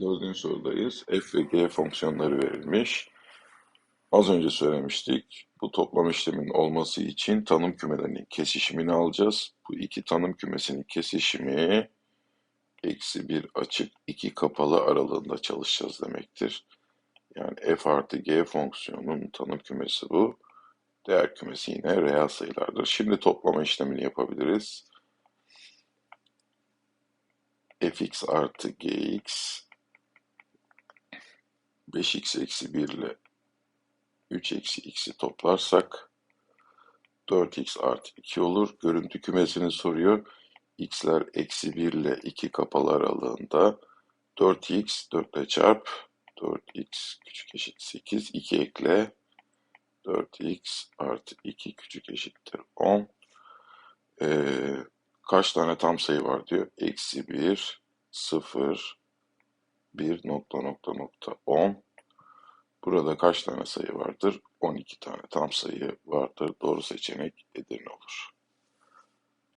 Dördüncü sorudayız. F ve G fonksiyonları verilmiş. Az önce söylemiştik. Bu toplam işlemin olması için tanım kümelerinin kesişimini alacağız. Bu iki tanım kümesinin kesişimi eksi bir açık iki kapalı aralığında çalışacağız demektir. Yani f artı g fonksiyonunun tanım kümesi bu. Değer kümesi yine reel sayılardır. Şimdi toplama işlemini yapabiliriz. fx artı gx 5x eksi 1 ile 3 eksi x'i toplarsak 4x artı 2 olur. Görüntü kümesini soruyor. x'ler eksi 1 ile 2 kapalı aralığında 4x 4 ile çarp 4x küçük eşit 8 2 ekle 4x artı 2 küçük eşittir 10 ee, kaç tane tam sayı var diyor. Eksi 1 0 1 nokta nokta nokta 10 Burada kaç tane sayı vardır? 12 tane tam sayı vardır. Doğru seçenek